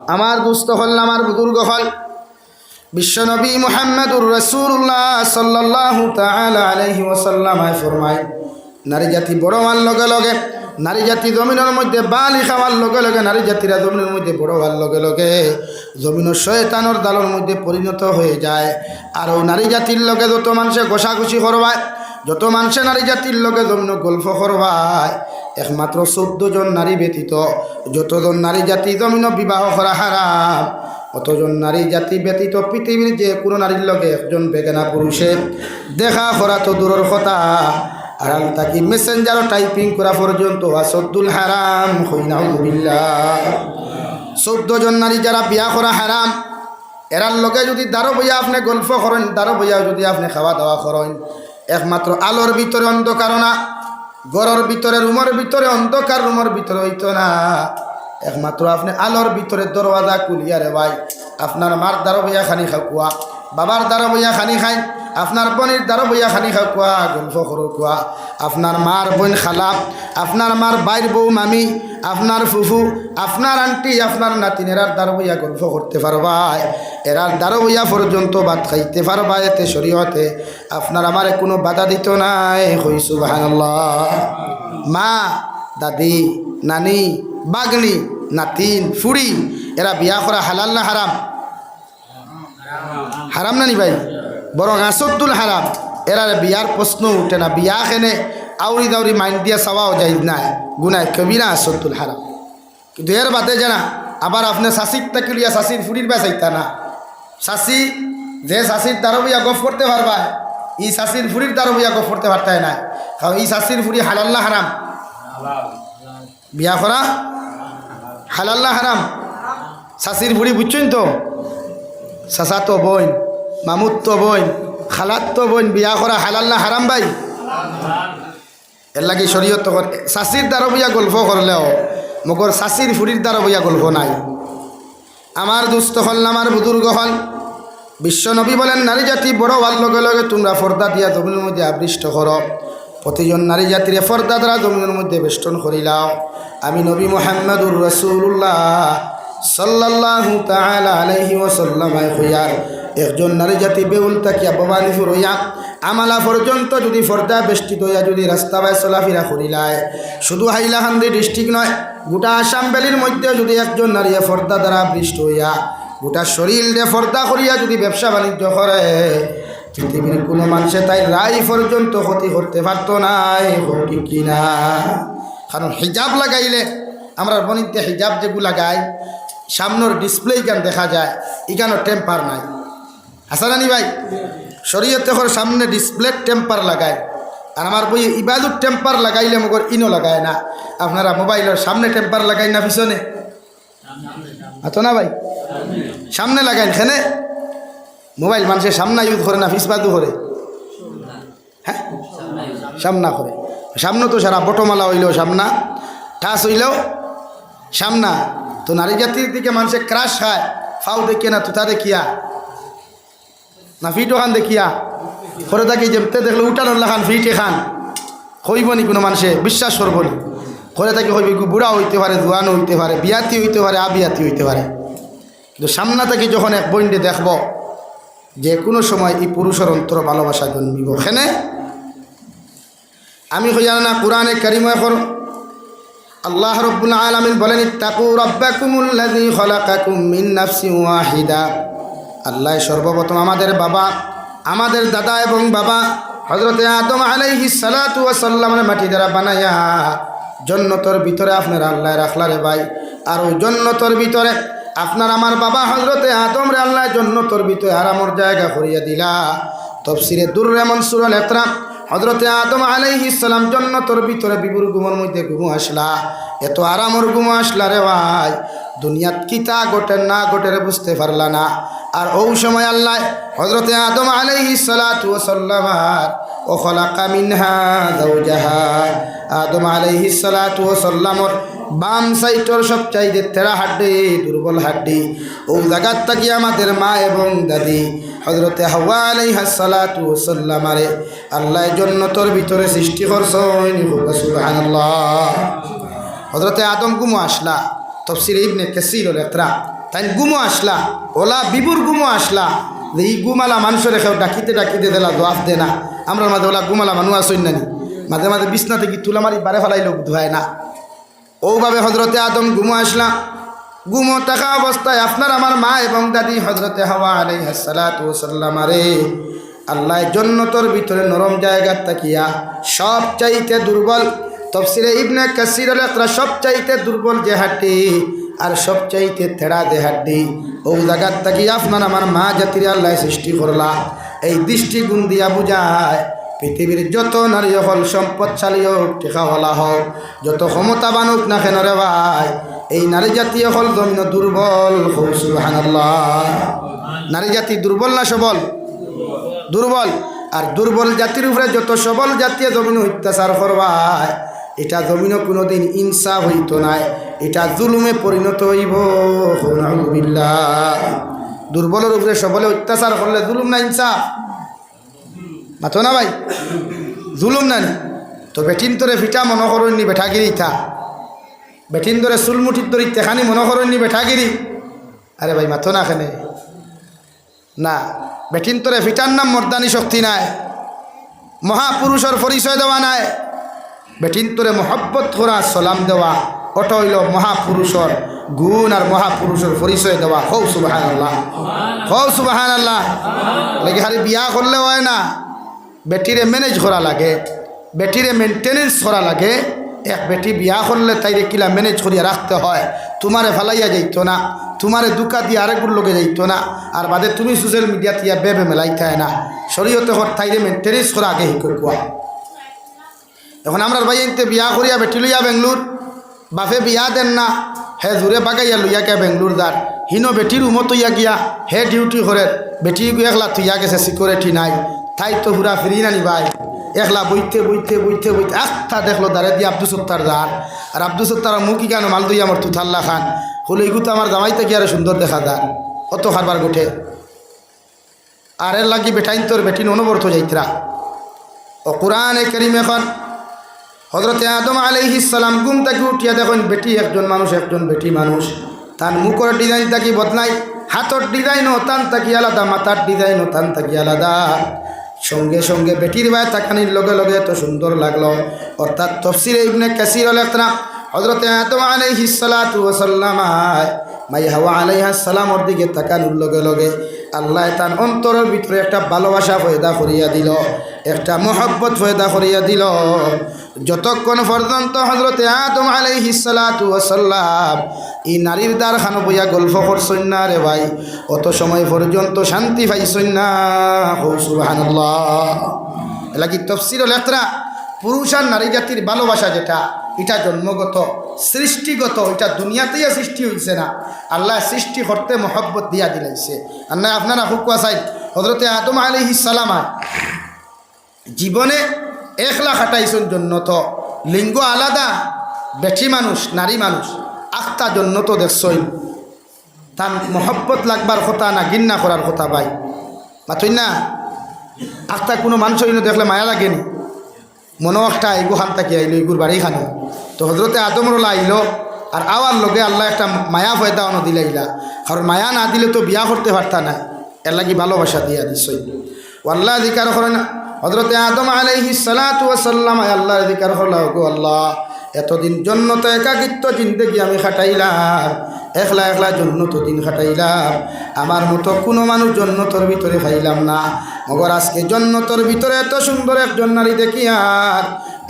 আমার দুস্থ হল আমার বুজুর্গ হল। বিশ্বনবী মুহাম্মদুর রসুল্লাহ সাল্লাহ তাআলা আলাইহি ওয়াসাল্লামায় ফরমায়, নারী জাতি বড় হওয়ার লগে লগে, নারী জাতি জমিনের মধ্যে বালি খাওয়ার লগে লগে, নারী জাতিরা জমিনের মধ্যে বড় হওয়ার লগে লগে জমিনের শয়তানোর দালের মধ্যে পরিণত হয়ে যায়। আর নারী জাতির লগে যত মানুষে ঘষাঘষি করবায় যত মানুষে নারী জাতির লগে জমিন গল্প করবায় একমাত্র চোদ্দ জন নারী ব্যতীত যতজন নারী জাতি জমিন বিবাহ করা হারাম, অতজন নারী জাতি ব্যতীত পৃথিবীর যে কোনো নারীর লগে একজন বেগেনা পুরুষে দেখা করা তো দূরের কথা। আড়াল তাকি মেসেঞ্জারও টাইপিং করা পর্যন্ত আসদ্দুল হারাম হইনাউবিল্লাহ চৌদ্দ জন নারী যারা বিয়া করা হারাম, এরার লগে যদি দারো বইয়া আপনি গল্প করেন দারো বইয়া যদি আপনি খাওয়া দাওয়া করেন একমাত্র আলোর ভিতরে অন্ধকার না গড়ের ভিতরে, রুমের ভিতরে অন্ধকার, রুমের ভিতরে হইতো না। একমাত্র আপনি আলোর ভিতরে দরওয়াজা কুলিয়ারে ভাই, আপনার মার দ্বারা বইয়া খানি খাকুয়া বাবার দ্বারা বইয়া খানি খাই আপনার বোনের দ্বারা বইয়া খানি খাকুয়া গল্প করো, কুয়া। আপনার মার বোন খালা আপনার মার বাইর বউ মামি, আপনার ফুফু, আপনার আন্টি, আপনার নাতিনেরার দ্বারা বইয়া গল্প করতে পারবা এরার দ্বারা বইয়া পর্যন্ত ভাত খাইতে পারবা এতে শরীয়তে। আপনার আমারে কোনো বাধা দিত নাই হইসু মা, দাদি, নানি, বাগনি, নাতিন, ফুড়ি, এরা বিয়া করা হালাল না হারাম? হারাম না নি ভাই? বরং আসদ্দুল হারাম এরা বিয়ার প্রশ্ন উঠে না। বিয়া খেনে আউরি দাউরি মাইন দিয়া চাওয়াও যায় না। গুনায় কবিরা আসদ্দুল হারাম। কিন্তু এর বাদে জানা, আবার আপনি শাসির তাকিলিয়া শাসির ফুড়ির বেসাইতা না। শাসি, যে শাসির দ্বারা বইয়া গফ করতে পারবা, ই শাসির ফুড়ির দ্বারা বইয়া গফ করতে পারতাই না। কারণ ই শাসির ফুড়ি হালাল না হারাম? বিয়া করা হালাল্লা হারাম? শাসির বুড়ি বুঝছেন তো? চাচা তো বোন মামুদ তো বোন খালাত বোন বিয়া করা হালাল্লা হারাম ভাই? এর লাগে শরীয়ত শাসির দ্বারা বইয়া গল্প করলেও মগর শাসির ফুড়ির দ্বারা বইয়া গল্প নাই। আমার দুস্থ হল না আমার বুজুর্গ হল। বিশ্বনবী বলেন নারী জাতি বড় হওয়ার লগে লগে তোমরা ফর্দা দিয়া জমিনের মধ্যে আবৃষ্ট করো প্রতিজন নারী জাতির ফর্দা দ্বারা জমিনের মধ্যে বেষ্টন করিলাও আমি নবী মোহাম্মদুর রসুল্লাহ সাল্লাল্লাহু তাআলা আলাইহি ওয়াসাল্লামায় একজন নারী জাতি বেউল তাকিয়া ভবানীপুর হইয়া আমালা পর্যন্ত যদি ফর্দা বেষ্টিত হইয়া যদি রাস্তা বাই চলাফেরা করিলায়, শুধু হাইলাকান্দি ডিস্ট্রিক্ট নয়, গোটা আসাম ভ্যালির মধ্যে যদি একজন নারী ফর্দা দ্বারা বৃষ্ট হইয়া, গোটা শরীরে ফর্দা করিয়া যদি ব্যবসা বাণিজ্য করে, পৃথিবীর কোনো মানুষে তাই রায় পর্যন্ত ক্ষতি করতে পারত নাই কিনা। কারণ হিজাব লাগাইলে, আমরা বনিতে হিজাব যেগুলো লাগাই সামনের ডিসপ্লে গান দেখা যায়? এখানে টেম্পার নাই। হাসানানি ভাই, শরীয়তে করে সামনে ডিসপ্লে টেম্পার লাগায়। আর আমার বই ইবাদুর টেম্পার লাগাইলে মগর ইনো লাগায় না। আপনারা মোবাইলের সামনে টেম্পার লাগাই না পিছনে। আতো না ভাই? সামনে লাগাইন খেনে? মোবাইল মানুষের সামনা ইউজ করে না ফিসবাদু করে। হ্যাঁ? সামনা করে। সামনে তো সারা বটমালা হইলেও সামনা ঠাস হইলেও সামনা তো নারী জাতির দিকে মানুষের ক্রাশ খায় ফাউ দেখিয়ে না, তুতা দেখিয়া। না ফিটো খান দেখিয়া। করে থাকি যেতে দেখলে, উঠানোর খান ফিটে খান হইব নি কোনো মানুষে, বিশ্বাস করব নি। করে থাকি হইব বুড়া হইতে পারে, জোয়ান হইতে পারে, বিয়াতি হইতে পারে, আবিয়াতি হইতে পারে। কিন্তু সামনা থেকে যখন এক বইন্ডে দেখব যে কোনো সময় এই পুরুষের অন্তর ভালোবাসা জন্মিব। এখানে আমি হইয়া না, কোরআনে কারিম এখন আল্লাহ রব্বুল আলামিন বলেন, ইত্তাকু রাব্বাকুমুল্লাযী খলাকাকুম মিন নাফসিন ওয়াহিদা। আল্লাহ সর্বপ্রথম আমাদের বাবা, আমাদের দাদা এবং বাবা হজরতে আদম আলাইহি সালাতু ওয়া সাল্লামের মাটি দ্বারা বানাইয়া জন্নতর ভিতরে আপনারা আল্লাহ রাখলা রে ভাই। আর ওই জন্নতর ভিতরে আপনার আমার বাবা হজরতে আদম রে আল্লাহ জন্নতর ভিতরে আরামর জায়গা করিয়া দিলা। তফসিরে দুর্রে মনসুরল একরা হজরতে আদম আলাইহি ইসলাম জন্নতর ভিতরে বিবুর গুমর মধ্যে ঘুমো আসলা। এত আরামর ঘুমো আসলা রে ভাই। দুনিয়াত কিতা গোটের না গোটের বুঝতে পারলা না। আর ওই সময় আল্লাহ হজরতে আদম আলাইহি সালাতু ওয়াসাল্লামার ও খলাকা মিনহা যাওজাহা। আদম আলাইহি সালাতু ওয়াসাল্লামর বাম সাইটর সবচাইতে তেরা হাড্ডি, দুর্বল হাড্ডি। ও জায়গার থাকি আমাদের মা এবং দাদি। হজরতে হাওয়া আলাইহা সালাতু ওয়াসাল্লামারে আল্লাহ জন্নতর ভিতরে সৃষ্টি করছেন হজরতে আদম কুমু আসলা। তফসির ইবনে কাসির একরা। তাই গুমো আসলা, ওলা বিবুর গুমো আসলা এই গুমালা মানুষের রেখেও ডাকিতে ডাকিতে দেলা দোয়াফ দে না। আমরা মাঝে ওলা গুমালা মানুষ আসইন নানি মাঝে মাঝে বিছনা থেকে তুলা মারি বারে ফেলাই লোক ধোয় না। ওভাবে হজরতে আদম গুমো আসলা। গুমো থাকা অবস্থায় আপনার আমার মা এবং দাদি হজরতে হাওয়া আলাই হাসালাম আরে আল্লাহ জন্নতর ভিতরে নরম জায়গা তাকিয়া সব চাইতে দুর্বল তফসিরে ইবনে কাসির একটা সব চাইতে দুর্বল যে আর সব চাইতে থেড়া যে হাড্ডি, ও জায়গার তাকিয়া আপনার আমার মা জাতির আল্লাহ সৃষ্টি করলা। এই দৃষ্টিগুণ দিয়া বুঝায়, পৃথিবীর যত নারী হল সম্পদশালী হোক টেকাওয়ালা হোক, যত ক্ষমতাবান হোক না কেন রে ভাই, এই নারী জাতীয় হল জমিন দুর্বল নারী জাতি দুর্বল না সবল? দুর্বল। আর দুর্বল জাতির উপরে যত সবল জাতীয় জমিন অত্যাচার করবায়। এটা জমিনও কোনোদিন ইনসাফ হইত নাই। এটা জুলুমে পরিণত হইব। নাউযুবিল্লাহ। দুর্বলের উপরে সবলে অত্যাচার করলে জুলুম না ইনসাফ মাতো না ভাই? জুলুম না তো বেটিন তোরে ফিটা মনে করেননি বেঠাগিরি থা। বেটিন ধরে চুলমুঠির ধরি তেখানি মনে করেননি বেঠাগিরি। আরে ভাই, মাথো না খানে না বেটিন তোরে ফিটার নাম মর্দানি শক্তি নাই। মহাপুরুষের পরিচয় দেওয়া নাই। বেটিন তোরে মহব্বত করা, সালাম দেওয়া ওটা হইল মহাপুরুষর গুণ আর মহাপুরুষের পরিচয় দেওয়া। হৌ সুবাহান আল্লাহ হৌ সুবাহান আল্লাহ লেগে হারি বিয়া করলে হয় না। বেটিরে ম্যানেজ করা লাগে। বেটিরে মেনটেনেন্স করা লাগে। এক বেটি বিয়া করলে তাইরে কিলা ম্যানেজ করিয়া রাখতে হয়। তোমারে ফেলাইয়া যাইতো না। তোমারে দুকা দিয়ে আরেকগুর লোকে যাইতো না। আর বাদে তুমি সোশ্যাল মিডিয়া ইয়া বেবে মেলাইতে না। শরীয়তে হর তাইরে মেনটেনেন্স করা আগে শিখো কোয়া। এখন আমরা ভাই এনতে বিয়া করিয়া বেটি লইয়া বেঙ্গলোর। বাপে বিয়া দেন না, হে জোরে বাগাইয়া লইয়া কে বেঙ্গলোর দার হিনো বেটির উমত ইয়া গিয়া, হে ডিউটি করে বেটি একলা তুইয়া গেছে সিকিউরিটি নাই। তাই তো হুরা ফিরি নানি ভাই। একলা বইতে বইতে বইতে বইতে আস্থা দেখল দাঁড়ে দিয়ে আব্দুল সত্তার দাঁড় আর আব্দুল সত্তার মুখি কেন মাল দুই আমার তুথাল্লা খান। হলো এগুতো আমার জামাইতে কি আরও সুন্দর দেখা দাঁড় অত খাবার গোটে। আর এর লাগি বেটাইন তোর বেটিন অনবরত যাইতরা ও কোরআনে করিম এখন। হজরতে আদম আলাইহিসালাম গুম থেকে উঠিয়া দেখুন বেটি একজন মানুষ, একজন বেটি মানুষ। তার মুখর ডিজাইন থাকি বদলাই হাতর ডিজাইনও তান থাকি আলাদা, মাথার ডিজাইনও তান থাকি আলাদা। সঙ্গে সঙ্গে বেটির ভাই তাকানির লগে লগে এত সুন্দর লাগল। অর্থাৎ তফসির ইবনে কাসির লেখনা হজরতে আদম আলাইহিসালাতু ওয়াসাল্লাম মাই হাওয়া আলাইহাসালামর দিকে তাকানোর লগে লগে আল্লাহ তার অন্তরের ভিতরে একটা ভালোবাসা পয়দা করিয়া দিল, একটা মহব্বত পয়দা করিয়া দিল। যতক্ষণ পর্যন্ত হজরতে আদম আলাইহিসালাতু ওয়াসাল্লাম এই নারীর দ্বার খানো বইয়া গল্প করছই না রে ভাই, অত সময় পর্যন্ত শান্তি পাইছই না। সুবহানাল্লাহ। এলাকি তফসির লেখরা? পুরুষ আর নারী জাতির ভালোবাসা যেটা, এটা জন্মগত, সৃষ্টিগত, এটা দুনিয়াতেই সৃষ্টি হয়েছে না। আল্লাহ সৃষ্টি করতে মহব্বত দিয়া দিলাইছে। না আপনারা হুকুয়া চাই হজরতে আদম আলী সালামা জীবনে একলা খাটাইছেন তো। লিঙ্গ আলাদা, বেঠি মানুষ, নারী মানুষ আখতা জন্নত দেখছই তার মহব্বত লাগবার কথা না গিন্না করার কথা ভাই। মাথই না আখতা কোনো মানুষ দেখলে মায়া লাগেনি মনে একটা এগু খান থাকি আইলো এগুর বাড়ি খানো তো হজরতে আদমরলা আইলো, আর আওয়ার লগে আল্লাহ একটা মায়া ফয়দা অন কারণ মায়া না দিলে তো বিয়া করতে পারতা না। এর লাগি ভালোবাসা দিয়া দিছই আল্লাহ অধিকার না হজরতে আদম আলাইহি সালাতু ওয়াসাল্লাম আল্লাহ অধিকার হলো গো আল্লাহ, এতদিন জন্নত একাকিত্ব জিন্দগি আমি খাটাইলাম, একলা একলা জন্নত দিন খাটাইলাম, আমার মতো কোনো মানুষ জন্নতর ভিতরে খাইলাম না, মগর আজকে জন্নতর ভিতরে এত সুন্দর একজন নারী দেখি আর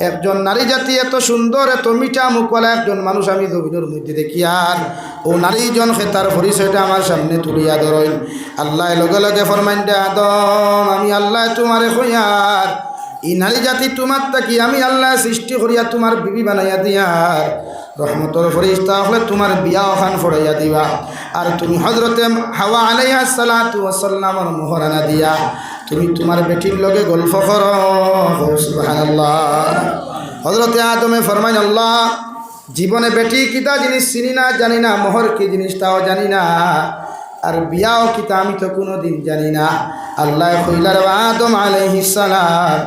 একজন নারী জাতি এত সুন্দর, এত মিঠা মুখওয়ালা একজন মানুষ আমি জমিনের মধ্যে দেখি আর ও নারীজন খেতার পরিচয়টা আমার সামনে তুলিয়া ধরইন আল্লাহ লগে লগে ফরমাইন আদম, আমি আল্লাহ তোমারে কইয়ার এই নারী জাতি তোমার তাকি আমি আল্লাহ সৃষ্টি করিয়া তোমার বিবি বানাইয়া দিয়ার রহমতর ফরিস্তা হলে তোমার বিয়া ওখান ফড়াইয়া দিবা। আর তুমি হজরতে হাওয়া আলাইহা সালাতু ওয়াসাল্লামর মোহরানা দিয়া। তুমি তোমার বেটির লগে গল্প করো। হজরতে আদমে ফরমাইন, আল্লাহ, জীবনে বেটি কিতা জিনিস চিনি না, জানি না। মোহর কি জিনিস তাও জানি না। আর বিয়াও কিতা আমি তো কোনো দিন জানি না। আল্লাহ কইলার আদম আলাইহিস সালাম,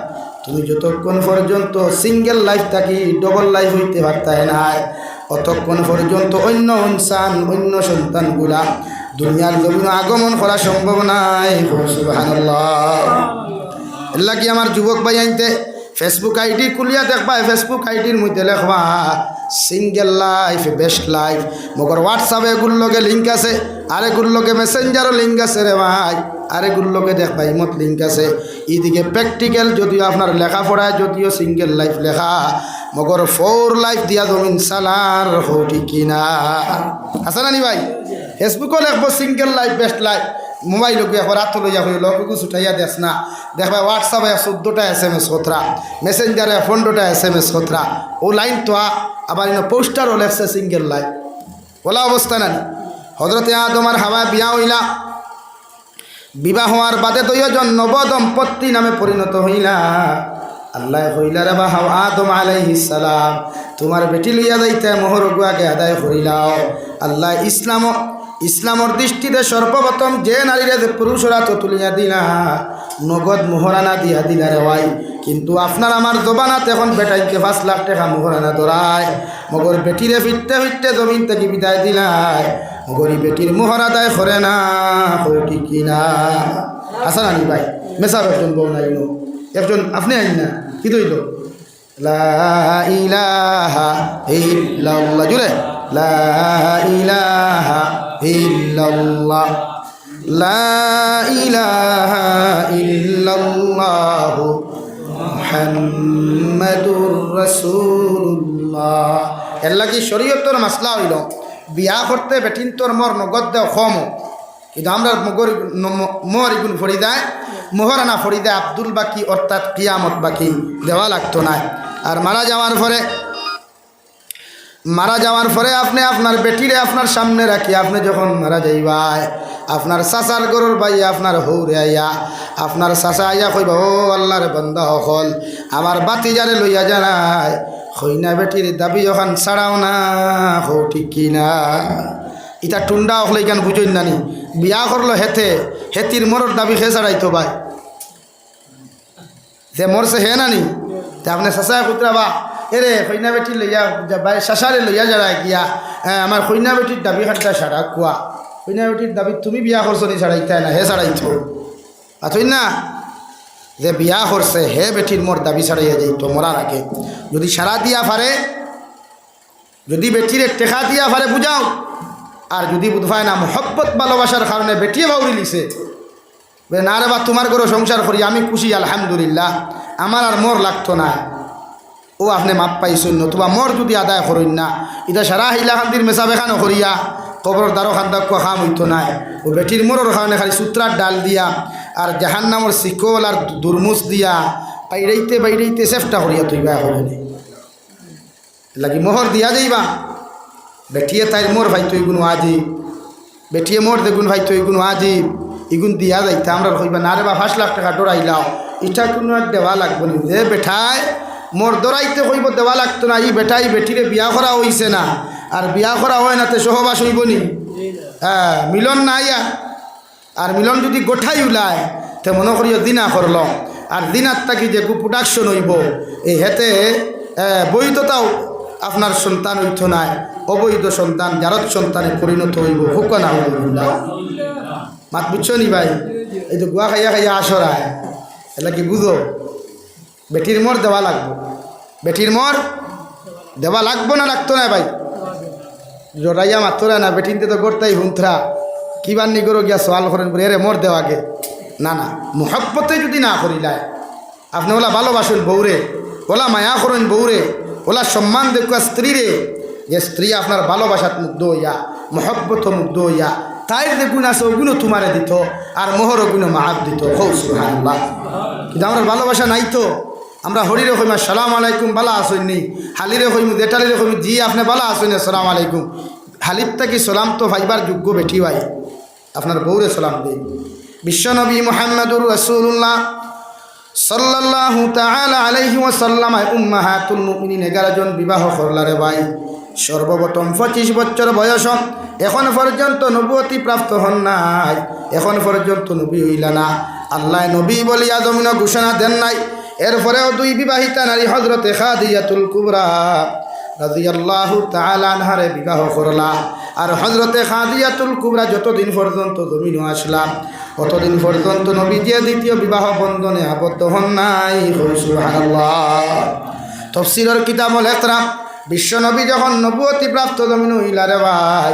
তুমি যতক্ষণ পর্যন্ত সিঙ্গেল লাইফ থাকি, ডবল লাইফ হইতে পারতাই না অতক্ষণ পর্যন্ত অন্য ইনসান, অন্য সন্তানগুলা দুনিয়ার জমিন আগমন করা সম্ভব নাই। এল্লা কি আমার যুবক ভাই আনতে ফেসবুক আইডি খুলিয়া দেখবা ফেসবুক আইডির মধ্যে লেখবা সিঙ্গেল লাইফ বেস্ট লাইফ মগর হোয়াটসঅ্যাপে এগুলোকে লিঙ্ক আছে। আরেকগুলোকে মেসেঞ্জারও লিঙ্ক আছে রে ভাই। আরেকগুলোকে দেখবা ইমত লিঙ্ক আছে। এদিকে প্র্যাকটিক্যাল যদিও আপনার লেখাপড়ায়, যদিও সিঙ্গেল লাইফ লেখা, মগর ফোর লাইফ দিয়া জমিন সালার হটি কিনা। আছে না নি ভাই? ফেসবুকও লিখব single life best life mobile গিয়ে রাত লইয়া হইল লগে ছুটাইয়া দেস না। দেখবা হোয়াটসঅ্যাপে চোদ্দোটা এস এম এস কতরা? মেসেঞ্জারে পনেরোটা এস এম এস কতরা? ও লাইন তো আবার পোস্টারও লেখছে সিঙ্গেল লাইফ ওলা অবস্থা না? হজরতে তোমার হাওয়া বিয়া হইলা। বিবাহ হওয়ার বাদে দুইজন নবদম্পতি নামে পরিণত হইলা। আল্লাহ হইলা রে বা হাওয়া আদম আলাইহিস সালাম, তোমার বেটি লইয়া যাইতে মোহর গুয়াকে আদায় করিলাও আল্লাহ ইসলাম ইসলামর দৃষ্টিতে সর্বপ্রথম যে নারীরা যে পুরুষরা তো তুলিয়া দিলা নগদ মোহরানা দিয়া দিলা ভাই। কিন্তু আপনার আমার জবানাত এখন বেটাইকে পাঁচ লাখ টাকা মোহরানা ধরায় মগর বেটিরে ফিরতে ফিরতে জমিন থেকে বিদায় দিলায়। গরিব বেটির মোহর আদায় করে না কি কিনা। আসা নানি ভাই, মেসার একজন বউ নাই নো। একজন আপনি আইন না, কি দইল লা ইলাহা ইল্লাল্লাহ জুড়ে লা ইলাহা ইল্লাল্লাহ লা ইলাহা ইল্লাল্লাহ মুহাম্মাদুর রাসূলুল্লাহ। এল্লা কি শরীয়তর মাসলা হইল? বিয়া করতে বেটিন তোর মর নগদ দেও কম কিন্তু আমরা মগর মোহর ইগুন ফরি দেয় মোহরানা ফরি দেয় আব্দুল বাকি, অর্থাৎ কিয়ামত বাকি দেওয়া লাগতো না। আর মারা যাওয়ার পরে মারা যাওয়ার পরে আপনি আপনার বেটিরে আপনার সামনে রাখি, আপনি যখন মারা যাইবাই, আপনার চাচার গরুর বাই আপনার হৌরে আইয়া, আপনার চাচা আইয়া কইব, ও আল্লাহর বন্ধা হল আমার বাতি যারে লইয়া জানায় হইনা বেটির দাবি যখন ছাড়াও না, হৌ, ঠিক কিনা ইটা টুন্ডা হলে কেন বুঝই নানি? বিয়া করল হেতে, হেতির মরর দাবি খে ছাড়াইতো ভাই। যে মরছে হে নানি, তে আপনি চাচায় কুতরা বা এরে কইনা বেটি লইয়া ভাই শাসারে লইয়া যারা গিয়া হ্যাঁ আমার কইনা বেটির দাবি খাটটা সারা কুয়া কইনা বেটির দাবি, তুমি বিয়া করছ নি ছাড়াইতে না, হে ছাড়াইতো আছই না, যে বিয়া করছে, হে বেটির মোর দাবি ছাড়াইয়া যাইতো মরার আগে। যদি সারা দিয়া ফারে, যদি বেটিরে টেকা দিয়া ফারে বুঝাও, আর যদি বুধবায় না মহব্বত ভালোবাসার কারণে বেটিয়ে বাউরি লিছে না রে বা তোমার ঘরে সংসার করি, আমি খুশি, আলহামদুলিল্লাহ। আমার আর মোর লাগতো না। ও আপনি মাপ পাইছেন, নতুবা মোর যদি আদায় করেন না এটা সারা হিলাখান্দির মেশা বেখানো করিয়া কবর দ্বারো খান্দা খাম হইতো নাই। ও বেটির মোরর কারণে খালি সূত্রার ডাল দিয়া আর জাহান নামর শিকল আর দুরমুস দিয়া বাইরেইতে বাইরেইতে চেষ্টা করিয়া তুই বেয়া করেনি লাগি মোহর দিয়া যাইবা বেটিয়ে তাইর মোর ভাই তুই গুণ আজিব বেটিয়ে মোর দেখুন ভাই তুই গুণ আজিব ইগুন দিয়া যাইতে আমরা কইবা না রে বা পাঁচ লাখ টাকা ডরাইলাও ইটা কোনো আর দেওয়া লাগবো না যে বেঠায় মোর দরাইতে কইব দেওয়া লাগতো না, ই বেটাই, বেটিরে বিয়া করা হইছে না। আর বিয়া করা হয় না তে সহবাস হইব নি। হ্যাঁ মিলন নাই আর। আর মিলন যদি গোঠাই ওলায় তে মনে করিও দিনা করল। আর দিনার তাকি যে প্রোডাকশন হইব, এই হেতে বৈধতাও আপনার সন্তান হইত নাই। অবৈধ সন্তান জারত সন্তানে পরিণত হইব হুকনা হইব মাত বুঝছ নি ভাই? এই তো গুয়া খাইয়া খাইয়া আসরায় এটা কি বুঝো? বেটির মর দেওয়া লাগবো। বেটির মর দেওয়া লাগবো না লাগতো না ভাই? জড়াইয়া মাত্র না বেটিনতে তো করতেই হুন্থরা। কিবার নি করো গিয়া সওয়াল করেন বলে, এরে, মর দেওয়াকে না না, মোহব্বতে যদি না করিলায় আপনি ওলা ভালোবাসেন বৌরে ওলা মায়া করেন বৌরে ওলা সম্মান দেখুয়া স্ত্রীরে, যে স্ত্রী আপনার ভালোবাসাত মুগ্ধ হইয়া, মহব্বত মুগ্ধ হইয়া তাই যে গুণ আছে ওগুলো তোমারে দিত, আর মোহর ওগুলো মাহাব দিত। হৌ সুহানুল্লাহ কিন্তু আমার ভালোবাসা নাই তো। আমরা হরিরে কইমা, সালাম আলাইকুম, বালা আসইনি হালিরে কইমু, দেটালিরে কইমু, জি, আপনি বালা আসইনি সালাম আলাইকুম। হালির থেকে সালাম তো ভাইবার যোগ্য বেটি ভাই। আপনার বউরে সালাম দিই। বিশ্বনবী মোহাম্মদুর রসুল্লাহ সাল্লাল্লাহু তাআলা আলাইহি ওয়াসাল্লাম উম্মাহাতুল মুমিনিন 11 জন বিবাহ করলারে ভাই। সর্বপ্রথম পঁচিশ বছর বয়স এখন পর্যন্ত নবুয়তি প্রাপ্ত হন নাই। এখন পর্যন্ত নবী হইলা না। আল্লাহ নবী বলিয়া জমিন ঘোষণা দেন নাই। এরপরেও দুই বিবাহিতা নারী হজরতে খাদিয়াতুল কুবরা রাজিয়াল্লাহু তাআলা আনহারে বিবাহ করলা আর হজরতে খাদিয়াতুল কুবরা যতদিন পর্যন্ত জমিনও আসলাম অতদিন পর্যন্ত নবীজিয়া দ্বিতীয় বিবাহ বন্ধনে আবদ্ধ হন নাই। তফসিরের কিতাবল একরাম বিশ্ব নবী যখন নবুয়তি প্রাপ্ত জমিন হইলারে ভাই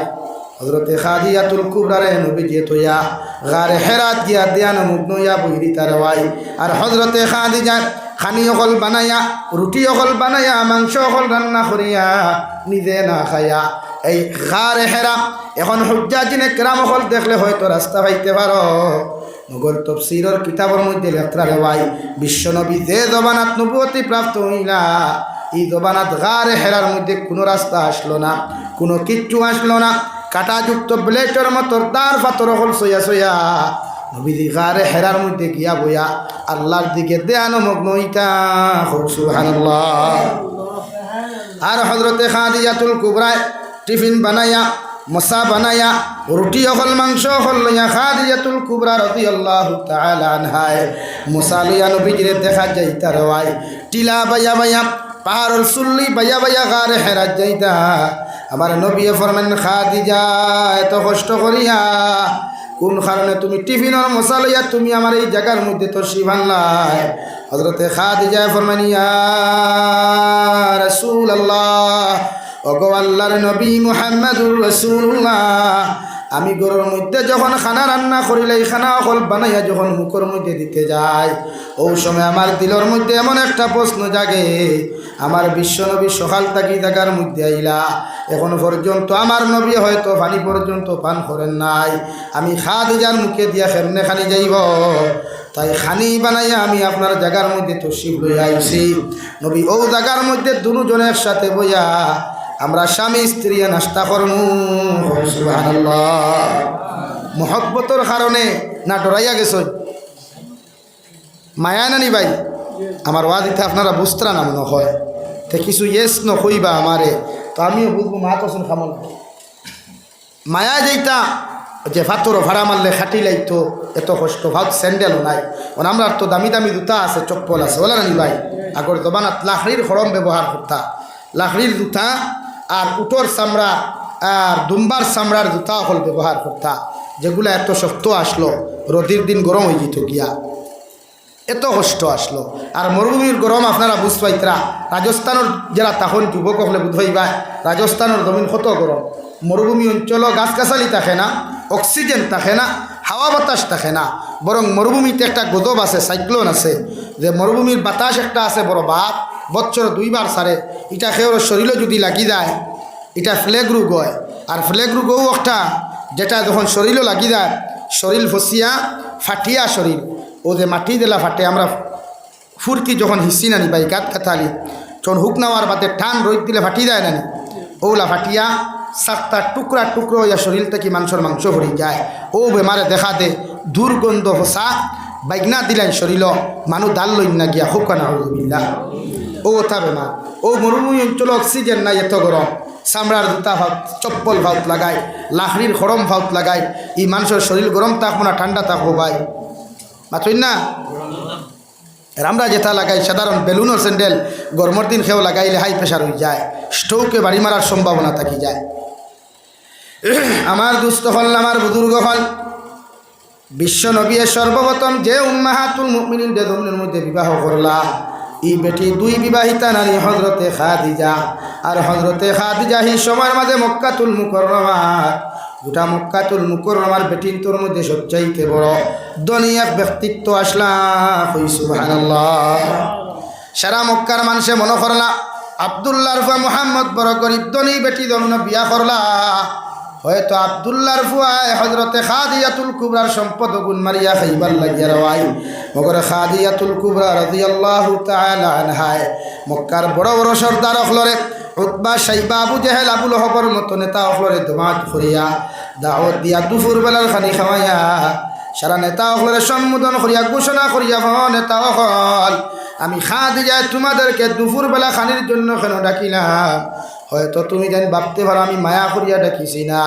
হজরতে খাদিয়াতুল কুবরারে নবী যে তৈয়া গারে হেরাত গিয়া দিয়ান মুগ্ন ইয়া বহিরি তার ভাই আর হজরতে খাদিজা খানি অকল বানাইয়া, রুটি অকল বানাইয়া, মাংস অকল রান্না করিয়া নিজে না খাইয়া। এই গারে হেরা এখন হুজ্জা জিনে কেরাম অকল দেখলে হয়তো রাস্তা পাইতে পারো নগর তফসিরর কিতাবের মধ্যে লেখরা রেওয়াই বিশ্বনবী যে জবানাত নবুয়তি প্রাপ্ত হইলা, এই জবানাত গারে হেরার মধ্যে কোনো রাস্তা আসলো না, কোনো কিচ্ছু আসলো না। কাটাযুক্ত ব্লেটের মতো তার পাথর হল সইয়া সইয়া। নবীজি হেরার মধ্যে গিয়া বইয়া, আল্লাহর দিকে দেয়ানো মগ্ন ইতা আর হজরতে খাদিজাতুল কুবরায় টিফিন বানাইয়া, মশা বানাইয়া, রুটি অকল মাংস অকল লইয়া খাদিজাতুল কুবরা রতি আল্লাহ আনহায়। মশা লইয়া নবীজিরে দেখা যাইতা রওয়াই টিলা বাইয়া বাইয়া, পাহাড়ের চুল্লি বাইয়া বাইয়া গারে হেরাত যাইতা। আমার নবী ফরমেন খাদিজা, এত কষ্ট করিয়া কোন কারণে তুমি টিফিনের মশা লইয়া তুমি আমার এই জায়গার মধ্যে তো শিবান্লাই হজরতে খাদিজা ফরমেন ইয়া রসুল আল্লাহ ওগো আল্লাহর নবী মুহাম্মদুর রসুল্লাহ আমি গরুর মধ্যে যখন খানা রান্না করিলে খানা অকল বানাইয়া যখন মুখের মধ্যে দিতে যাই ও সময় আমার দিলর মধ্যে এমন একটা প্রশ্ন জাগে, আমার বিশ্ব নবী সকাল থাকি জায়গার মধ্যে আইলা, এখন পর্যন্ত আমার নবী হয়তো পানি পর্যন্ত পান করেন নাই, আমি খাদিজার মুখে দিয়া কেমনে খানি যাইব, তাই খানি বানাইয়া আমি আপনার জায়গার মধ্যে তসিব লই আইছি। নবী ও জায়গার মধ্যে দুজনে একসাথে বইয়া আমরা স্বামী স্ত্রী নাস্তা করমু। মহব্বতর কারণে না ডরাইয়া গেছ মায়া নানি ভাই, আমার ওয়াদিতে আপনারা বুঝতরা নাম নহয় তে কিছু ইয়েস নকইবা আমারে। তো আমিও বুঝব মা তো খামল মায়া যেইটা যে ফাতর ভাড়া মারলে খাটি লাইতো, এত কষ্ট, ভাত স্যান্ডেলও নাই। মানে আমরা তো দামি দামি জুতা আছে, চপ্পল আছে। বলে নানি ভাই, আগর জবানাত লাখড়ির খরম ব্যবহার করতা। লাখড়ির জুতা আর উটোর চামড়া আর দুম্বার চামড়ার জুতা হল ব্যবহার করতা যেগুলো এত শক্ত আসলো রোদির দিন গরম হয়ে যেত গিয়া। এত কষ্ট আসলো। আর মরুভূমির গরম আপনারা বুঝ পাইতরা রাজস্থানের যারা তখন যুবক হলে বুঝাইবা রাজস্থানের জমিন কত গরম মরুভূমি অঞ্চল গাছগাছালি থাকে না, অক্সিজেন থাকে না হাওয়া বাতাস থাকে না। বরং মরুভূমিতে একটা গজব আছে সাইক্লোন আছে। যে মরুভূমির বাতাস একটা আছে বড় বাপ বছর দুইবার সারে। এটা খেয়ের শরীরও যদি লাগি যায়, এটা ফ্লেগ রোগ হয়। আর ফ্লেগ রোগও একটা, যেটা যখন শরীরও লাগি যায়, শরীর ফসিয়া, ফাটিয়া শরীর। ও যে মাটি দিলা ফাটে, আমরা ফুরকি যখন হিসি নানি বাই, গাত কাতালি যখন হুক নেওয়ার বাদে টান রোদ দিলে ফাটি যায় নানি। ওলা ফাটিয়া, সাতটা টুকরা টুকরো ইয়া শরীর থেকে মানুষের মাংস ভরি যায়। ও বেমারে দেখা দে, দুর্গন্ধ হসা বাইগনা দিলেন শরীর মানুষ ডাল লইন না গিয়া, হুক না হইলা ও ওথা বেমার ও মরুভূমি অঞ্চল অক্সিজেন নাই এত গরম। চামড়ার জুতা ভাত, চপ্পল ভাত লাগায় লাখড়ির খরম ভাত লাগায় ই মানুষের শরীর গরম থাকব না, ঠান্ডা থাকব ভাই। মাথুন না? আর আমরা যেটা লাগাই সাধারণ বেলুনের স্যান্ডেল, গরমের দিন খেয়েও লাগাইলে হাই প্রেশার হয়ে যায়। স্ট্রোকে বাড়ি মারার সম্ভাবনা থাকি যায়। আমার দুস্থ হল, আমার বুজুর্গ হল। বিশ্ব নবীর সর্বপ্রথম যে উম্মাহাতুল মুমিনিন দেদমিনের মধ্যে বিবাহ করলা ই বেটি দুই বিবাহিতা নারী হজরতে খাদিজা। আর হজরতে খাদিজা হি সময়ের মাঝে মক্কাতুল মুকরমার গোটা মক্কাতুল মুকরমার বেটির তোর মধ্যে সবচাইতে বড় ধনী এক ব্যক্তিত্ব আসলা সারা মক্কার মানুষে মনে করলা, আবদুল্লাহ রফা মোহাম্মদ বড় গরিব ধনী বেটি দমন বিয়া করলা। হয়তো আবদুল্লার ফুয়ায় হজরতে খাদিয়াতুল কুবরার সম্পদ গুণ মারিয়া খাইবার লাগিয়া রওয়াই মগর খাদিয়াতুল কুবরা রাদিয়াল্লাহু তাআলা আনহায়। মক্কার বড় বড় সর্দার অখলরে, উতবা, সাইবা, আবু জেহেল আবুল হবর মতো নেতা অখলরে দমাত করিয়া দাওয়াত দিয়া দুপুর বেলার খানি খাওয়াইয়া সারা নেতা অখলরে সম্বোধন করিয়া ঘোষণা করিয়া, হ, নেতা অখল, আমি খাদি যায় তোমাদেরকে দুপুর বেলা খানির জন্য কেন ডাকিলাম? হয়তো তুমি জানি ভাবতে পারো আমি মায়া করিয়া ডাকিছি না।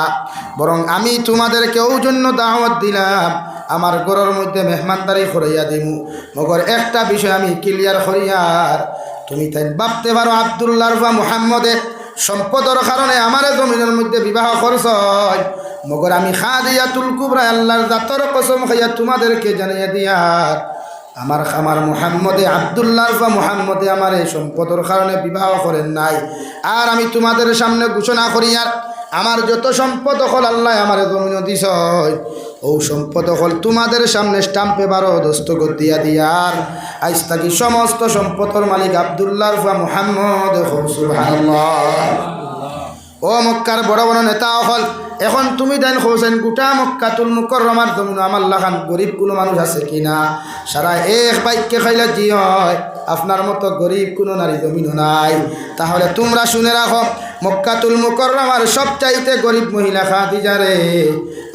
বরং আমি তোমাদেরকেও জন্য দাওয়াত দিলাম, আমার ঘরের মধ্যে মেহমানদারি করাইয়া দিমু। মগর একটা বিষয় আমি ক্লিয়ার করিয়ার তুমি তাই ভাবতে পারো আবদুল্লাহ বা মুহাম্মদে সম্পদর কারণে আমারে জমিনের মধ্যে বিবাহ করছ। মগর আমি খা দিয়া তুলকুবরা আল্লাহর দাতর কসম খাইয়া তোমাদেরকে জানিয়ে দিয়ার। আমার আমার মুহাম্মদে আবদুল্লাহ বা মুহাম্মদে আমার এই সম্পদর কারণে বিবাহ করেন নাই। আর আমি তোমাদের সামনে ঘোষণা করি, আর আমার যত সম্পদ হল আল্লাহ আমার জমিন দিস ও সম্পদ হল তোমাদের সামনে স্টাম্পে বারো দস্তগত দিয়া দিয়ার আজ থাকি সমস্ত সম্পদর মালিক আবদুল্লাহ বা মুহাম্মদ। ও মক্কার বড় বড় নেতা হল এখন তুমি দেন হোসেন গোটা মক্কাতুল মুকরমার জমিন আমার লাখান গরিব কোনো মানুষ আছে কিনা সারা এক বাইককে খাইলে জি হয়, আপনার মতো গরিব কোনো নারী জমিনও নাই। তাহলে তোমরা শুনে রাখো, মক্কাতুল মুকরমার সবচাইতে গরিব মহিলা খাদিজারে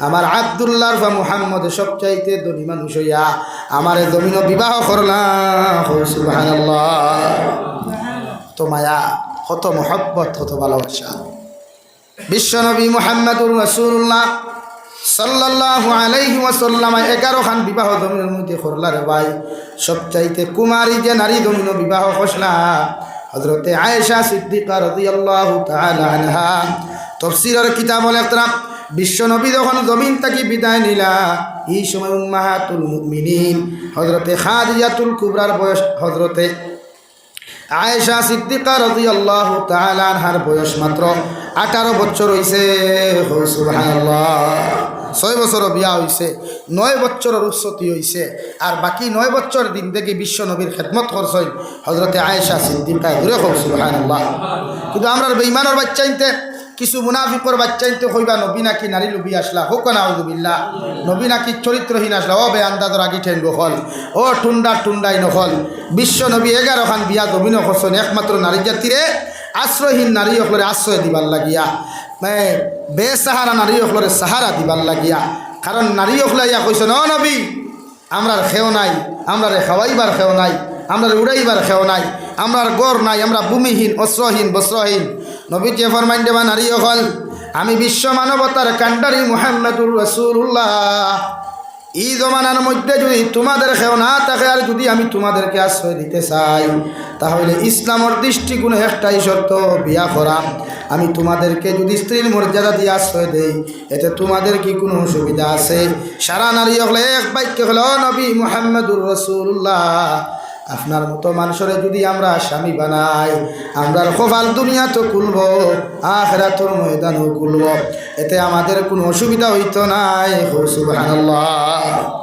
আমার আবদুল্লাহ বা মুহাম্মদ সবচাইতে ধনী মানুষ হইয়া আমার জমিন বিবাহ করলাম। তো মায়া, কত মহব্বত, কত ভালোবাসা। বিশ্বনবী মোহাম্মদুর রসুল্লাহ সাল্লাহ আলাইহি ওয়াসাল্লাম এগারো খান বিবাহ দমিনের মধ্যে করলার ভাই। সবচাইতে কুমারী যে নারী দমিন বিবাহ খসলা হজরতে আয়েশা সিদ্দিকা রাদিয়াল্লাহু তাআলা আনহা। তফসিরের কিতাব লেখতাম বিশ্বনবী যখন জমিন তাকে বিদায় নিলা, এই সময় উম্মাহাতুল মুমিনিন হজরতে খাদিজাতুল কুবরার বয়স হজরতে আয়েশা সিদ্দিকা রাজি আল্লাহ তালানহার বয়স মাত্র আঠারো বছর হয়েছে ছয় বছর বিয়া হয়েছে নয় বছরের উৎসতি হয়েছে আর বাকি নয় বছর দিন থেকে বিশ্ব নবীর খেদমত করছেন হজরতে আয়েশা সিদ্দিকা ঘুরে হোক সুবাহান কিন্তু আমরা বেইমানের বাচ্চাইতে কিছু মুনাফিকর বাচ্চাইতে হইবা নবী নাকি নারী লুবি আসলা? হোক না আউদুবিল্লা নবী নাকি চরিত্রহীন আসলা? ও বে আন্দাজর আগি ঠেন হল ও টুন্ডা টুন্ডাই নহল বিশ্ব নবী এগারো খান বিয়া জমিন হসন, একমাত্র নারী জাতিরে আশ্রয়হীন নারী হকলরে আশ্রয় দিবার লাগিয়া। বেসাহারা নারী হকলরে সাহারা দিবার লাগিয়া। কারণ নারী হকলে ইয়া কইছে, ন নবী, আমরার খেও নাই, আমরারে খাওয়াইবার খেও নাই। আমরার উড়াইবার খেও নাই, আমরার গড় নাই, আমরা ভূমিহীন অস্ত্রহীন বস্ত্রহীন নবী ফরমাইন দেবা নারী হল আমি বিশ্ব মানবতার কান্ডারি মুহাম্মদুর রসুল্লাহ এই জমানার মধ্যে যদি তোমাদের খেও না থাকে, আর যদি আমি তোমাদেরকে আশ্রয় দিতে চাই, তাহলে ইসলামের দৃষ্টিকোণে একটাই শর্ত, বিয়া করা। আমি তোমাদেরকে যদি স্ত্রীর মর্যাদা দিয়ে আশ্রয় দেই, এতে তোমাদের কি কোনো অসুবিধা আছে? সারা নারী হলে এক বাক্য হলো নবী মুহাম্মদুর রসুল্লাহ আপনার মতো মানুষের যদি আমরা স্বামী বানাই, আমরার কপাল দুনিয়া তো খুলব আখরা তোর ময়দানও খুলব। এতে আমাদের কোনো অসুবিধা হইতো নাই। সুবহানাল্লাহ।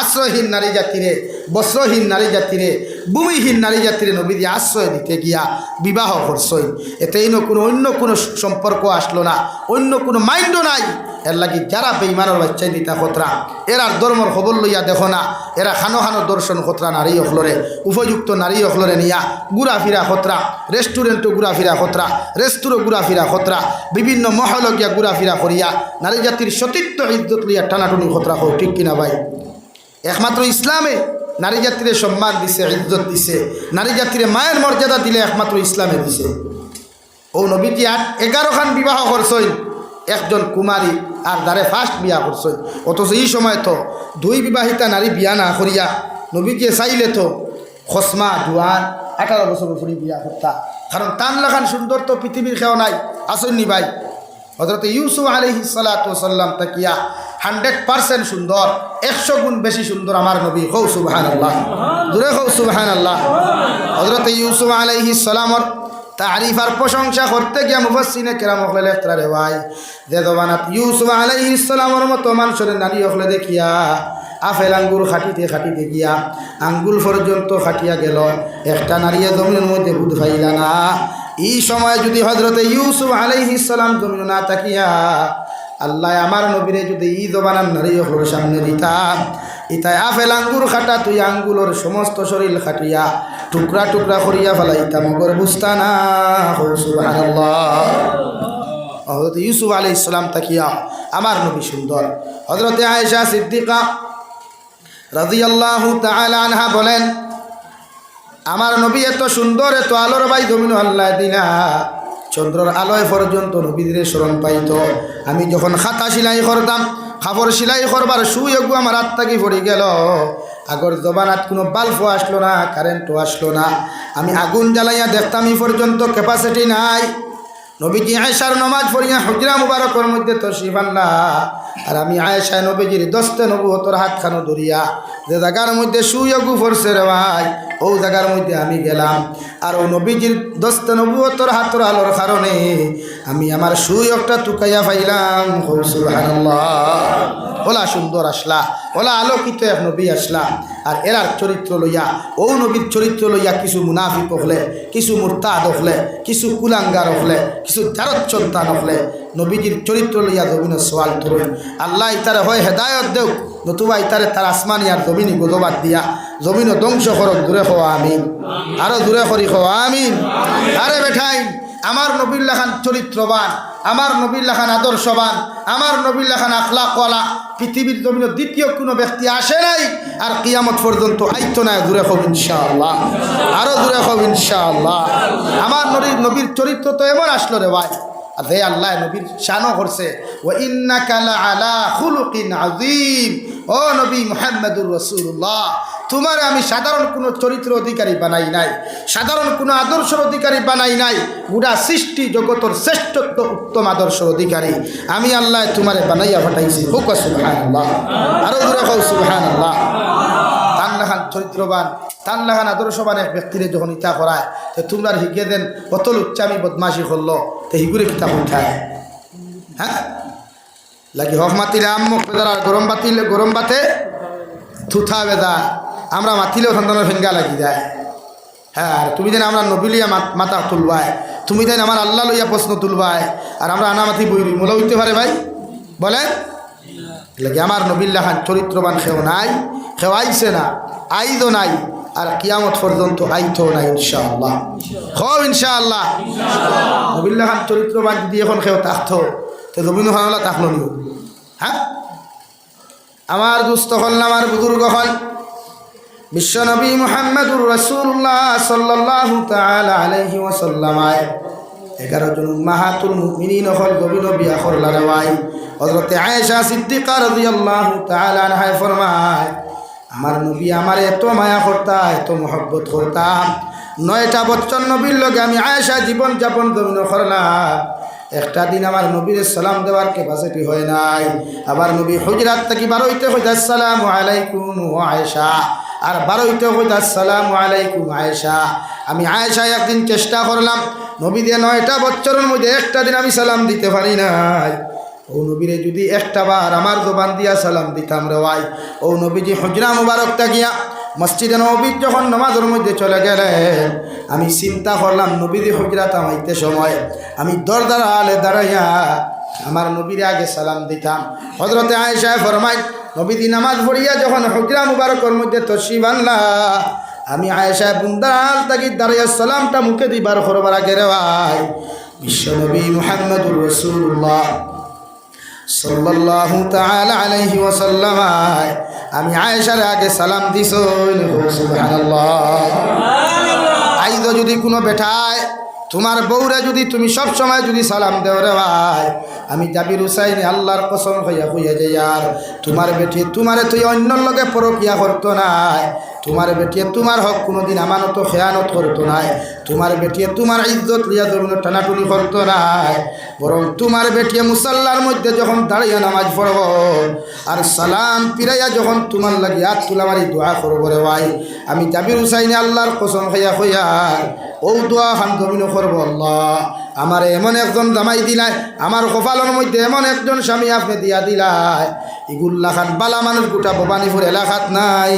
আশ্রয়হীন নারী জাতিরে বস্ত্রহীন নারী জাতিরে, ভূমিহীন নারী জাতিরে নবী দিয়ে আশ্রয় দিতে গিয়া বিবাহ করছই এতেই কোনো, অন্য কোনো সম্পর্ক আসলো না, অন্য কোনো মাইন্ডও নাই। এর লাগি যারা বেইমানের বাচ্চাই দিতা খতরা এরার ধর্মর খবর লইয়া দেখো না, এরা খানো খানো দর্শন খতরা নারী অখলরে, উপযুক্ত নারী অখলরে নিয়া ঘুরাফিরা খতরা, রেস্টুরেন্টও ঘুরাফিরা খতরা রেস্টুরো ঘুরাফিরা খতরা, বিভিন্ন মহল গিয়া ঘুরাফিরা করিয়া নারী জাতির সতীত্ব ইজ্জত লইয়া টানাটুনি খতরা হোক ঠিক কিনা ভাই? একমাত্র ইসলামে নারী জাতিরে সম্মান দিছে, ইজ্জত দিছে। নারী জাতিরে মায়ের মর্যাদা দিলে একমাত্র ইসলামে দিছে। ও নবীজি আট এগারো খান বিবাহ করছই একজন কুমারী আর দ্বারে ফার্স্ট বিয়া করছই অথচ এই সময় তো দুই বিবাহিতা নারী বিয়া না করিয়া নবীজি চাইলে তো খসমা, জোয়ান, আঠারো বছর উপরে বিয়া করতা। কারণ তান লাখান সুন্দর তো পৃথিবীর খেও নাই, আসন্নি ভাই। হজরত ইউসুফ আলহি তাকিয়া হান্ড্রেড পার্সেন্ট সুন্দর, একশো গুণ বেশি সুন্দর আমার নবী। হৌ সুবাহান আল্লাহ দূরে হৌ সুবাহান আল্লাহ হজরত ইউসুফ আলহি সালামর তারিফ আর প্রশংসা করতে গিয়া মুফাসিনে কেরাম লেখতারা রে, ভাই যে দবানাত ইউসুফ আলাইহি ইসলামর মতো মানুষের নারী হকলে দেখিয়া আফেল আঙ্গুর খাটিতে খাটিতে গিয়া, আঙ্গুল পর্যন্ত খাটিয়া গেল। একটা নারীয়ে জমিনের মধ্যে বুধ ফাইলা না। এই সময় যদি হজরতে ইউসুফ আলাইহি সালাম জমিন না তাকিয়া আল্লাহ আমার নবীরে যদি ই জবানার নারী হকলের সামনে দিতাম ইতাই আফেল আঙ্গুর খাটা তুই আঙ্গুলোর সমস্ত শরীর খাটিয়া, টুকরা টুকরা করিয়া ফেলাইতাম মগর বুঝতা না হজরত ইউসুফ আলি ইসলাম তাকিয়া আমার নবী সুন্দর। হজরতে আয়েশা সিদ্দিকা রাজিয়াল্লাহু তাআলা আনহা বলেন, আমার নবী এত সুন্দর, এত আলোর বাই জমিন আল্লাহ দিলা। চন্দ্রর আলোয় পর্যন্ত নবীদের স্মরণ পাইত। আমি যখন খাতা সিলাই করতাম খাবার সিলাই করবার সুযোগ আমার আত্মাকি পড়ে গেল। আগর জবানাত কোনো বাল্বও আসলো না কারেন্টও আসলো না। আমি আগুন জ্বালাইয়া দেখতাম এই পর্যন্ত ক্যাপাসিটি নাই। নবীজি আয়েশার নমাজ পড়িয়া হুজরা মুবারকর মধ্যে তশরিফ আনলা। আর আমি আয়েশায় নবীজির দস্তে নবু তোর হাত খানো ধরিয়া যে জায়গার মধ্যে সুয়োগু ফরছে রে ভাই ও জায়গার মধ্যে আমি গেলাম। আর ও নবীজির দস্তে নবুয়তর হাতর আলোর কারণে আমি আমার সুয়োগটা টুকাইয়া পাইলাম। ওলা সুন্দর আসলা। ওলা আলোকিত এক নবী আসলা। আর এরার চরিত্র লইয়া, ও নবীর চরিত্র লইয়া কিছু মুনাফিক হলে, কিছু মুরতাদ হলে, কিছু কুলাঙ্গার হলে, কিছু জারচ্চন্তান হলে, নবীজির চরিত্র লইয়া জমিনের সোয়াল ধরুন আল্লাহ ইতারে হয় হেদায়ত দেও নতুবা ইতারে তার আসমানি আর জমিনি গোদবাদ দিয়া জমিন ধ্বংস করক, দূরে হওয়া আমিন। আরও দূরে করি হওয়া আমিন। আরে বেঠাই, আমার নবীর খান চরিত্রবান, আমার নবীর খান আদর্শবান, আমার নবীর খান আখলাকওয়ালা পৃথিবীর জমিনের দ্বিতীয় কোনো ব্যক্তি আসে নাই, আর কিয়ামত পর্যন্ত আইতো নাই দূরে হব ইনশাআল্লাহ। আরও দূরে হব ইনশাআল্লাহ। আমার নবীর চরিত্র তো এমন আসলো রে ভাই। হে আল্লাহ নবীর শানও করছে ও ইন্নাকালা আলা ও নবী মুহাম্মদুর রসুল্লাহ তোমার আমি সাধারণ কোনো চরিত্র অধিকারী বানাই নাই, সাধারণ কোনো আদর্শের অধিকারী বানাই নাই, গোটা সৃষ্টি জগতর শ্রেষ্ঠত্ব উত্তম আদর্শ অধিকারী। আমি আল্লাহ তোমারে বানাইয়া পাঠাইছি। হুক সুবহান আল্লাহ আরও দূরে হোক সুবহান আল্লাহ চরিত্রবান। তান্নাখান আদর্শবান এক ব্যক্তিরে যখন ইতা করায় তো তোমরা শিখিয়ে দেন কত লুচ্চামি বদমাসি করল তো হিগুরে কিতাব উঠায়। হ্যাঁ লাগি হক মাতিলে আর গরম বাতিলে গরম বাতে থুথা বেদা আমরা মাতিলেও সন্তানের ফেঙ্গা লাগি যায়। হ্যাঁ তুমি দেন আমরা নবিলিয়া মাথা তুলবায় তুমি দেন আমার আল্লাহ লইয়া প্রশ্ন তুলবায় আর আমরা আনামাতি বই মোলা হইতে পারে ভাই? বলেন লাগে আমার নবিল্লা খান চরিত্রবান খেও নাই খেও আইছে না আইদও নাই। আর কিয়ামত পর্যন্ত আইতো নাই, ইনশাআল্লাহ। হও, ইনশাআল্লাহ। নবিল্লা খান চরিত্রবান যদি এখন খেও থাকতো, তো রবীন্দ্র খানলা থাকল নিও। হ্যাঁ? আমার দুস্থ হল আমার বুজুর্গ হল। বিশ্বনবী মোহাম্মদুর রসুল্লাহ সাল্লাহ আলহি ওসাল্লামায় এগারো জন মাহাতুল মুমিনিন হল গবিন বিয়া করলা রেওয়াই হজরতে আয়েশা সিদ্দিকা রাদিয়াল্লাহু তাআলা আনহায় ফরমায় আমার নবী আমার এত মায়া করতা, এত মহব্বত করতাম নয়টা বছর নবীর লগে আমি আয়েশা জীবন যাপন গবিন করলাম। একটা দিন আমার নবীর সালাম দেওয়ার ক্যাপাসিটি হয় নাই। আবার নবী হুজরাত থেকে বারোইতে হইতে আসসালাম আলাইকুম ও আয়েশা। আর বারোইতে হইতে আসসালাম আলাইকুম আয়েশা। আমি আয়েশা একদিন চেষ্টা করলাম। নবী দিয়ে নয়টা বছরের মধ্যে একটা দিন আমি সালাম দিতে পারি নাই। ও নবীরে যদি একটা বার আমার দোকান দিয়া সালাম দিতাম রে রেওয়াই ও নবীজি হজরা মুবারক তাকিয়া মসজিদে নবীর যখন নমাজের মধ্যে চলে গেলেন, আমি চিন্তা করলাম নবীদি হজরাত আমাইতে সময়, আমি দরদার আলে দাঁড়াইয়া আমার নবীর আগে সালাম দিতাম। হজরতে আয়েশায় ফরমাই নবীদি নামাজ পড়িয়া যখন হজরা মুবারকর মধ্যে তসি বানলা, আমি আয়েশায় বুন্দাল তাকি দাঁড়াইয়া সালামটা মুখে দিবার করবার আগে রে ভাই বিশ্বনবী মুহাম্মদুর রসুল্লাহ সাল্লাল্লাহু তাআলা আলাইহি ওয়াসাল্লাম আমি আয়েশার আগে সালাম দিছ। আইদ যদি কোনো বেঠায় তোমার বউরে যদি তুমি সব সময় যদি সালাম দেও রে ভাই, আমি জাবির হুসাইন আল্লাহর কসম হইয়া হইয়া যাই আর। তোমার বেটি, তোমারে তুই অন্য লগে পরকিয়া করতো নাই। তোমার বেটিয়ে তোমার হক কোনোদিন আমানত, খেয়ানত করতো নাই। তোমার বেটিয়ে তোমার ইজ্জত লিয়া ধরুন টানাটুনি করতো নাই। বরং তোমার বেটিয়ে মুসাল্লার মধ্যে যখন দাঁড়িয়ে নামাজ পড়ব, আর সালাম পিরাইয়া যখন তোমার লাগি হাত তুলা মারি দোয়া করব রে ভাই, আমি জাবির হুসাইনে আল্লাহর কসম হইয়া হইয়া দোয়া আমার এমন একজন জামাই দিলাই আমার কপালের মধ্যে এমন একজন স্বামী আপনি দিয়া দিলাই। ইগুল্লা খান বালা মানুষ গোটা ভবানীপুর এলাকাত নাই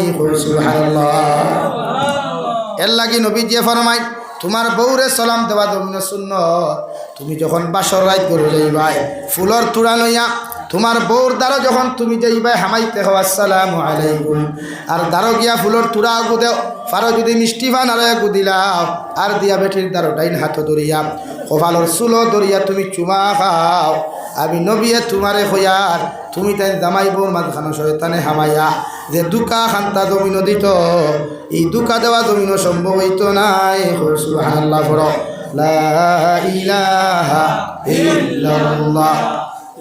এর লাগি নবী যে ফরমাই তোমার বউরে সালাম দেওয়া দমিন শূন্য তুমি যখন বাসর রাত করে যাইবাই ফুলর তুড়া লইয়া তোমার বউর দ্বারা যখন তুমি যাইবাই হামাইতে হও, আসসালাম আলাইকুম। আর দ্বারো গিয়া ফুলর তুড়া আগু দেও পারো যদি মিষ্টি ভান আর আগু দিলাও আর দিয়া বেঠির দ্বারো ডাইন হাত ধরিয়া, কপালর চুলো ধরিয়া তুমি চুমা খাও। আমি নবিয়ে তোমারে হইয়ার তুমি তাই জামাই বউর মাঝখানো শয়তানে হামাইয়া, যে দুকা খান্তা জমিন দিত, এই দুকা দেওয়া জমিন সম্ভব হইত নাই। সুবহানাল্লাহ লা ইলাহা ইল্লাল্লাহ।